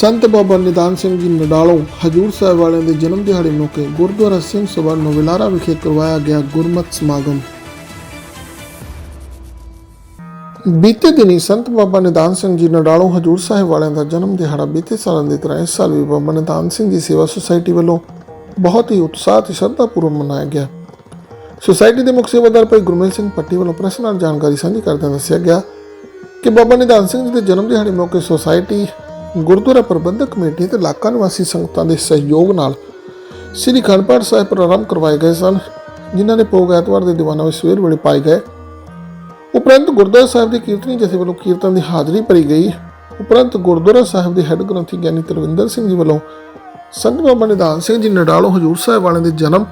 ਸੰਤ ਬਾਬਾ ਨਿਦਾਨ ਸਿੰਘ ਜੀ ਨਡਾਲੋਂ ਹਜੂਰ ਸਾਹਿਬ ਵਾਲਿਆਂ ਦੇ ਜਨਮ ਦਿਹਾੜੇ ਮੌਕੇ ਗੁਰਦੁਆਰਾ ਸਿੰਘ ਸਭਾ ਨੋਵਿਲਾਰਾ ਵਿਖੇ ਕਰਵਾਇਆ ਗਿਆ ਗੁਰਮਤਿ ਸਮਾਗਮ। ਬੀਤੇ ਦਿਨੀ ਸੰਤ ਬਾਬਾ ਨਿਦਾਨ ਸਿੰਘ ਜੀ ਨਡਾਲੋਂ ਹਜੂਰ ਸਾਹਿਬ ਵਾਲਿਆਂ ਦਾ ਜਨਮ ਦਿਹਾੜਾ ਬੀਤੇ ਸਾਲਾਂ ਦੀ ਤਰ੍ਹਾਂ ਇਸ ਸਾਲ ਵੀ ਬਾਬਾ ਨਿਦਾਨ ਸਿੰਘ ਜੀ ਸੇਵਾ ਸੁਸਾਇਟੀ ਵੱਲੋਂ ਬਹੁਤ ਹੀ ਉਤਸ਼ਾਹ ਤੇ ਸ਼ਰਧਾਪੂਰਵਕ ਮਨਾਇਆ ਗਿਆ। ਸੁਸਾਇਟੀ ਦੇ ਮੁੱਖ ਸੇਵਾਦਾਰ ਭਾਈ ਗੁਰਮੇਲ ਸਿੰਘ ਪੱਟੀ ਵੱਲੋਂ ਪ੍ਰੈਸ ਨਾਲ ਜਾਣਕਾਰੀ ਸਾਂਝੀ ਕਰਦਿਆਂ ਦੱਸਿਆ ਗਿਆ ਕਿ ਬਾਬਾ ਨਿਧਾਨ ਸਿੰਘ ਜੀ ਦੇ ਜਨਮ ਦਿਹਾੜੇ ਮੌਕੇ ਸੁਸਾਇਟੀ ਗੁਰਦੁਆਰਾ ਪ੍ਰਬੰਧਕ ਕਮੇਟੀ ਤੇ ਇਲਾਕਾ ਨਿਵਾਸੀ ਸੰਗਤਾਂ ਦੇ ਸਹਿਯੋਗ ਨਾਲ ਸ੍ਰੀ ਅਖੰਡ ਪਾਠ ਸਾਹਿਬ ਪ੍ਰਾਰੰਭ ਕਰਵਾਏ ਗਏ ਸਨ, ਜਿਨ੍ਹਾਂ ਦੇ ਭੋਗ ਐਤਵਾਰ ਦੇ ਦੀਵਾਨਾਂ ਵਿੱਚ ਸਵੇਰ ਵੇਲੇ ਪਾਏ ਗਏ। ਉਪਰੰਤ ਗੁਰਦੁਆਰਾ ਸਾਹਿਬ ਦੇ ਕੀਰਤਨੀ ਜਥੇ ਵੱਲੋਂ ਕੀਰਤਨ ਦੀ ਹਾਜ਼ਰੀ ਭਰੀ ਗਈ, ਉਪਰੰਤ ਗੁਰਦੁਆਰਾ ਸਾਹਿਬ ਦੇ ਹੈੱਡ ਗ੍ਰੰਥੀ ਗਿਆਨੀ ਤਰਵਿੰਦਰ ਸਿੰਘ ਜੀ ਵੱਲੋਂ ਸੰਤ ਬਾਬਾ ਨਿਧਾਨ ਸਿੰਘ ਜੀ ਨਡਾਲੋ ਹਜੂਰ ਸਾਹਿਬ ਵਾਲਿਆਂ ਦੇ ਜਨਮ,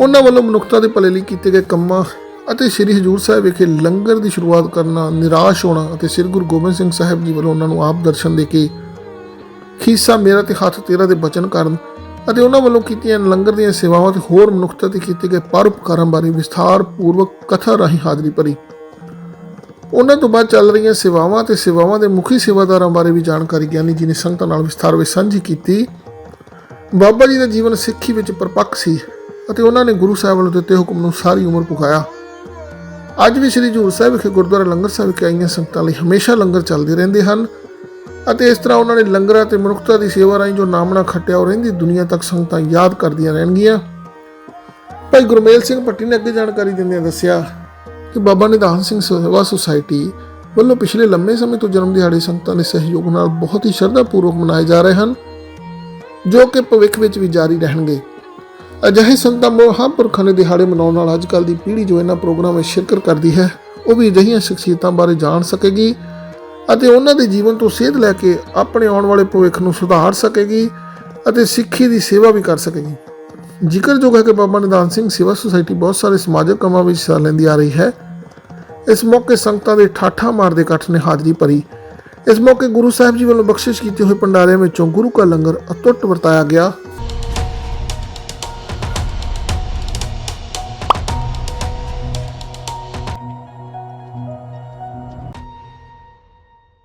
ਉਹਨਾਂ ਵੱਲੋਂ ਮਨੁੱਖਤਾ ਦੇ ਭਲੇ ਲਈ ਕੀਤੇ ਗਏ ਕੰਮਾਂ ਅਤੇ ਸ੍ਰੀ ਹਜੂਰ ਸਾਹਿਬ ਵਿਖੇ ਲੰਗਰ ਦੀ ਸ਼ੁਰੂਆਤ ਕਰਨਾ ਨਿਰਾਸ਼ ਹੋਣਾ ਅਤੇ ਸ੍ਰੀ ਗੁਰੂ ਗੋਬਿੰਦ ਸਿੰਘ ਸਾਹਿਬ ਜੀ ਵੱਲੋਂ ਉਹਨਾਂ ਨੂੰ ਆਪ ਦਰਸ਼ਨ ਦੇ ਕੇ ਖੀਸਾ ਮੇਰਾ ਤੇ ਹੱਥ ਤੇਰਾ ਦੇ ਬਚਨ ਕਰਨ ਅਤੇ ਉਹਨਾਂ ਵੱਲੋਂ ਕੀਤੀਆਂ ਲੰਗਰ ਦੀਆਂ ਸੇਵਾਵਾਂ ਤੇ ਹੋਰ ਮਨੁੱਖਤਾ ਤੇ ਕੀਤੇ ਗਏ ਪਰਉਪਕਾਰਾਂ ਬਾਰੇ ਵਿਸਥਾਰ ਪੂਰਵਕ ਕਥਾ ਰਾਹੀਂ ਹਾਜ਼ਰੀ ਭਰੀ। ਉਹਨਾਂ ਤੋਂ ਬਾਅਦ ਚੱਲ ਰਹੀਆਂ ਸੇਵਾਵਾਂ ਤੇ ਸੇਵਾਵਾਂ ਦੇ ਮੁਖੀ ਸੇਵਾਦਾਰਾਂ ਬਾਰੇ ਵੀ ਜਾਣਕਾਰੀ ਗਿਆਨੀ ਜੀ ਨੇ ਸੰਗਤਾਂ ਨਾਲ ਵਿਸਥਾਰ ਵਿੱਚ ਸਾਂਝੀ ਕੀਤੀ। ਬਾਬਾ ਜੀ ਦਾ ਜੀਵਨ ਸਿੱਖੀ ਵਿੱਚ ਪਰਪੱਕ ਸੀ ਅਤੇ ਉਹਨਾਂ ਨੇ ਗੁਰੂ ਸਾਹਿਬ ਵੱਲੋਂ ਦਿੱਤੇ ਹੁਕਮ ਨੂੰ ਸਾਰੀ ਉਮਰ ਪੁਗਾਇਆ ਅੱਜ ਵੀ ਸ੍ਰੀ ਹਜੂਰ ਸਾਹਿਬ ਵਿਖੇ ਗੁਰਦੁਆਰਾ ਲੰਗਰ ਸਾਹਿਬ ਵਿਖੇ ਆਈਆਂ ਸੰਗਤਾਂ ਲਈ ਹਮੇਸ਼ਾ ਲੰਗਰ ਚੱਲਦੇ ਰਹਿੰਦੇ ਹਨ ਅਤੇ ਇਸ ਤਰ੍ਹਾਂ ਉਹਨਾਂ ਨੇ ਲੰਗਰਾਂ ਤੇ ਮਨੁੱਖਤਾ ਦੀ ਸੇਵਾ ਰਾਹੀਂ ਜੋ ਨਾਮਣਾ ਖੱਟਿਆ ਉਹ ਰਹਿੰਦੀ ਦੁਨੀਆ ਤੱਕ ਸੰਗਤਾਂ ਯਾਦ ਕਰਦੀਆਂ ਰਹਿਣਗੀਆਂ। ਭਾਈ ਗੁਰਮੇਲ ਸਿੰਘ ਭੱਟੀ ਨੇ ਅੱਗੇ ਜਾਣਕਾਰੀ ਦਿੰਦਿਆਂ ਦੱਸਿਆ ਕਿ ਬਾਬਾ ਨਿਧਾਨ ਸਿੰਘ ਸੇਵਾ ਸੁਸਾਇਟੀ ਵੱਲੋਂ ਪਿਛਲੇ ਲੰਮੇ ਸਮੇਂ ਤੋਂ ਜਨਮ ਦਿਹਾੜੇ ਸੰਗਤਾਂ ਦੇ ਸਹਿਯੋਗ ਨਾਲ ਬਹੁਤ ਹੀ ਸ਼ਰਧਾਪੂਰਵਕ ਮਨਾਏ ਜਾ ਰਹੇ ਹਨ, ਜੋ ਕਿ ਭਵਿੱਖ ਵਿੱਚ ਵੀ ਜਾਰੀ ਰਹਿਣਗੇ। ਅਜਿਹੇ ਸੰਤਾਂ ਮਹਾਂਪੁਰਖਾਂ ਦੇ ਦਿਹਾੜੇ ਮਨਾਉਣ ਨਾਲ ਅੱਜ ਕੱਲ੍ਹ ਦੀ ਪੀੜ੍ਹੀ ਜੋ ਇਹਨਾਂ ਪ੍ਰੋਗਰਾਮਾਂ ਵਿੱਚ ਸ਼ਿਰਕਤ ਕਰਦੀ ਹੈ, ਉਹ ਵੀ ਅਜਿਹੀਆਂ ਸ਼ਖਸੀਅਤਾਂ ਬਾਰੇ ਜਾਣ ਸਕੇਗੀ ਅਤੇ ਉਹਨਾਂ ਦੇ ਜੀਵਨ ਤੋਂ ਸੇਧ ਲੈ ਕੇ ਆਪਣੇ ਆਉਣ ਵਾਲੇ ਭਵਿੱਖ ਨੂੰ ਸੁਧਾਰ ਸਕੇਗੀ ਅਤੇ ਸਿੱਖੀ ਦੀ ਸੇਵਾ ਵੀ ਕਰ ਸਕੇਗੀ। ਜ਼ਿਕਰਯੋਗ ਹੈ ਕਿ ਬਾਬਾ ਨਿਦਾਨ ਸਿੰਘ ਸੇਵਾ ਸੁਸਾਇਟੀ ਬਹੁਤ ਸਾਰੇ ਸਮਾਜਿਕ ਕੰਮਾਂ ਵਿੱਚ ਹਿੱਸਾ ਲੈਂਦੀ ਆ ਰਹੀ ਹੈ। ਇਸ ਮੌਕੇ ਸੰਗਤਾਂ ਦੇ ਠਾਠਾ ਮਾਰਦੇ ਇਕੱਠ ਨੇ ਹਾਜ਼ਰੀ ਭਰੀ। ਇਸ ਮੌਕੇ ਗੁਰੂ ਸਾਹਿਬ ਜੀ ਵੱਲੋਂ ਬਖਸ਼ਿਸ਼ ਕੀਤੇ ਹੋਏ ਭੰਡਾਰਿਆਂ ਵਿੱਚੋਂ ਗੁਰੂ ਕਾ ਲੰਗਰ ਅਤੁੱਟ ਵਰਤਾਇਆ ਗਿਆ।